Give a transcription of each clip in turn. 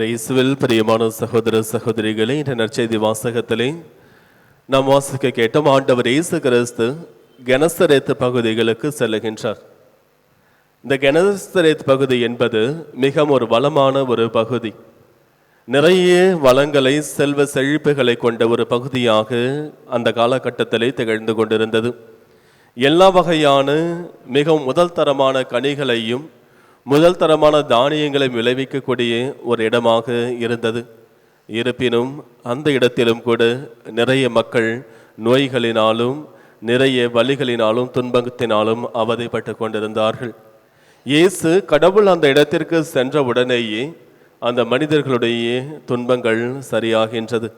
இயேசுவில் பிரியமான சகோதர சகோதரிகளே இந்த நற்செய்தி வாசகத்திலே நாம் வாசிக்க கேட்டோம் ஆண்டவர் இயேசு கிறிஸ்து கனசரேத்து பகுதிகளுக்கு செல்லுகின்றார். இந்த கனசரேத் பகுதி என்பது மிகவும் ஒரு வளமான ஒரு பகுதி. நிறைய வளங்களை செல்வ செழிப்புகளை கொண்ட ஒரு பகுதியாக அந்த காலகட்டத்திலே திகழ்ந்து கொண்டிருந்தது. எல்லா வகையான மிகவும் முதல் தரமான கனிகளையும் முதல் தரமான தானியங்களை விளைவிக்கக்கூடிய ஒரு இடமாக இருந்தது. இருப்பினும் அந்த இடத்திலும் கூட நிறைய மக்கள் நோய்களினாலும் நிறைய வழிகளினாலும் துன்பத்தினாலும் அவதிப்பட்டு கொண்டிருந்தார்கள். இயேசு கடவுள் அந்த இடத்திற்கு சென்ற உடனேயே அந்த மனிதர்களுடைய துன்பங்கள் சரியாகின்றது.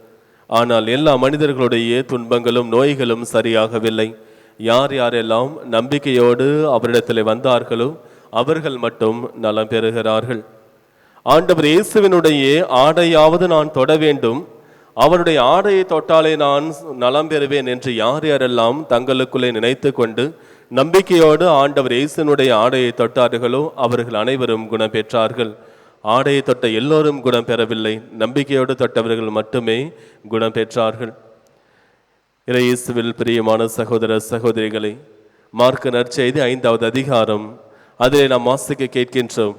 ஆனால் எல்லா மனிதர்களுடைய துன்பங்களும் நோய்களும் சரியாகவில்லை. யார் யாரெல்லாம் நம்பிக்கையோடு அவரிடத்தில் வந்தார்களோ அவர்கள் மட்டும் நலம் பெறுகிறார்கள். ஆண்டவர் இயேசுவினுடைய ஆடையாவது நான் தொட வேண்டும். அவருடைய ஆடையை தொட்டாலே நான் நலம் பெறுவேன் என்று யார் யாரெல்லாம் தங்களுக்குள்ளே நினைத்து கொண்டு நம்பிக்கையோடு ஆண்டவர் இயேசுனுடைய ஆடையை தொட்டார்களோ அவர்கள் அனைவரும் குணம் பெற்றார்கள். ஆடையை தொட்ட எல்லோரும் குணம் பெறவில்லை. நம்பிக்கையோடு தொட்டவர்கள் மட்டுமே குணம் பெற்றார்கள். இயேசுவில் பிரியமான சகோதர சகோதரிகளை மார்க்க நற்செய்தி ஐந்தாவது அதிகாரம் அதிலே நாம் வாசிக்க கேட்கின்றோம்.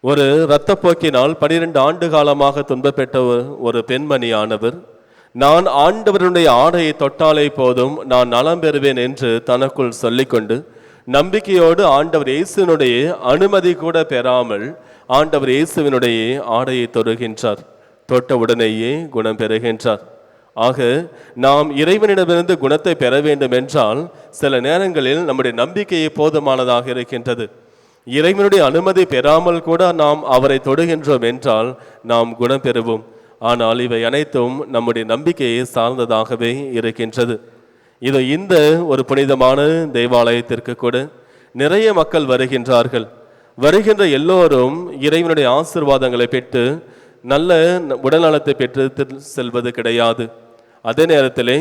ஒரு இரத்தப்போக்கினால் பனிரெண்டு ஆண்டு காலமாக துன்பப்பட்ட ஒரு- ஒரு பெண்மணியானவர் நான் ஆண்டவருடைய ஆடையை தொட்டாலே போதும் நான் நலம் பெறுவேன் என்று தனக்குள் சொல்லிக்கொண்டு நம்பிக்கையோடு ஆண்டவர் இயேசுனுடைய அனுமதி கூட பெறாமல் ஆண்டவர் இயேசுவினுடைய ஆடையை தொடுகின்றார். தொட்ட உடனேயே குணம் பெறுகின்றார். ஆக நாம் இறைவனிடமிருந்து குணத்தை பெற வேண்டும் என்றால் சில நேரங்களில் நம்முடைய நம்பிக்கையே போதுமானதாக இருக்கின்றது. இறைவனுடைய அனுமதி பெறாமல் கூட நாம் அவரை தொடுகின்றோம் என்றால் நாம் குணம் பெறுவோம். ஆனால் இவை அனைத்தும் நம்முடைய நம்பிக்கையை சார்ந்ததாகவே இருக்கின்றது. இது இந்த ஒரு புனிதமான தேவாலயத்திற்கு கூட நிறைய மக்கள் வருகின்றார்கள். வருகின்ற எல்லோரும் இறைவனுடைய ஆசீர்வாதங்களை பெற்று நல்ல உடல்நலத்தை பெற்று செல்வது கிடையாது. அதே நேரத்திலே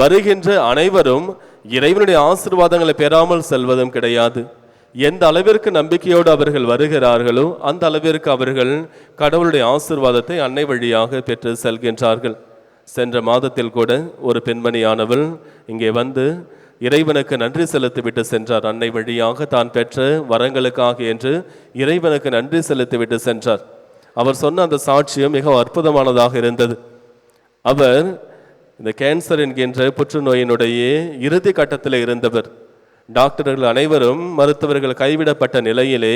வருகின்ற அனைவரும் இறைவனுடைய ஆசிர்வாதங்களை பெறாமல் செல்வதும் கிடையாது. எந்த அளவிற்கு நம்பிக்கையோடு அவர்கள் வருகிறார்களோ அந்த அளவிற்கு அவர்கள் கடவுளுடைய ஆசீர்வாதத்தை அன்னை வழியாக பெற்று செல்கின்றார்கள். சென்ற மாதத்தில் கூட ஒரு பெண்மணியானவள் இங்கே வந்து இறைவனுக்கு நன்றி செலுத்திவிட்டு சென்றார். அன்னை வழியாக தான் பெற்ற வரங்களுக்காக என்று இறைவனுக்கு நன்றி செலுத்திவிட்டு சென்றார். அவர் சொன்ன அந்த சாட்சியம் மிக அற்புதமானதாக இருந்தது. அவர் இந்த கேன்சர் என்கின்ற புற்றுநோயினுடைய இறுதி கட்டத்தில் இருந்தவர் டாக்டர்கள் அனைவரும் மருத்துவர்கள் கைவிடப்பட்ட நிலையிலே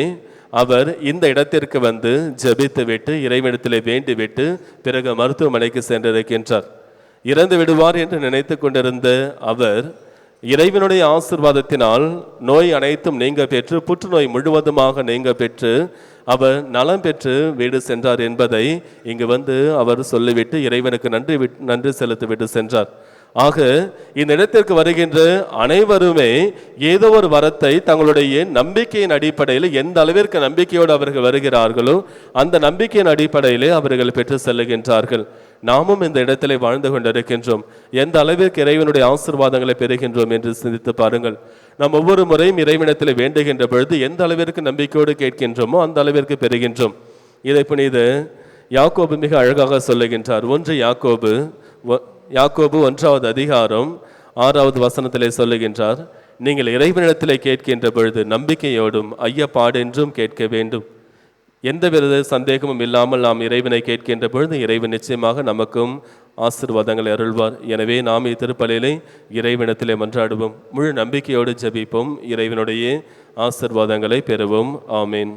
அவர் இந்த இடத்திற்கு வந்து ஜெபித்து விட்டு வேண்டிவிட்டு பிறகு மருத்துவமனைக்கு சென்றிருக்கின்றார். இறந்து விடுவார் என்று நினைத்து கொண்டிருந்த அவர் இறைவனுடைய ஆசிர்வாதத்தினால் நோய் அனைத்தும் நீங்க பெற்று புற்றுநோய் முழுவதுமாக நீங்க பெற்று அவர் நலம் பெற்று வீடு சென்றார் என்பதை இங்கு வந்து அவர் சொல்லிவிட்டு இறைவனுக்கு நன்றி நன்றி செலுத்திவிட்டு சென்றார். ஆக இந்த இடத்திற்கு வருகின்ற அனைவருமே ஏதோ ஒரு வரத்தை தங்களுடைய நம்பிக்கையின் அடிப்படையில் எந்த அளவிற்கு நம்பிக்கையோடு அவர்கள் வருகிறார்களோ அந்த நம்பிக்கையின் அடிப்படையிலே அவர்கள் பெற்று செல்லுகின்றார்கள். நாமும் இந்த இடத்திலே வாழ்ந்து கொண்டிருக்கின்றோம். எந்த அளவிற்கு இறைவனுடைய ஆசிர்வாதங்களை பெறுகின்றோம் என்று சிந்தித்து பாருங்கள். நாம் ஒவ்வொரு முறையும் இறைவனத்தில் வேண்டுகின்ற பொழுது எந்த அளவிற்கு நம்பிக்கையோடு கேட்கின்றோமோ அந்த அளவிற்கு பெறுகின்றோம். இதை புனித யாக்கோபு மிக அழகாக சொல்லுகின்றார். ஒன்று யாக்கோபு யாக்கோபு ஒன்றாவது அதிகாரம் ஆறாவது வசனத்திலே சொல்லுகின்றார். நீங்கள் இறைவனிடத்திலே கேட்கின்ற பொழுது நம்பிக்கையோடும் ஐயப்பாடென்றும் கேட்க வேண்டும். எந்தவித சந்தேகமும் இல்லாமல் நாம் இறைவனை கேட்கின்ற பொழுது இறைவன் நிச்சயமாக நமக்கும் ஆசீர்வாதங்களை அருள்வார். எனவே நாம் இத்திருப்பலையிலே இறைவனத்திலே மன்றாடுவோம். முழு நம்பிக்கையோடு ஜெபிப்போம். இறைவனுடைய ஆசீர்வாதங்களை பெறுவோம். ஆமீன்.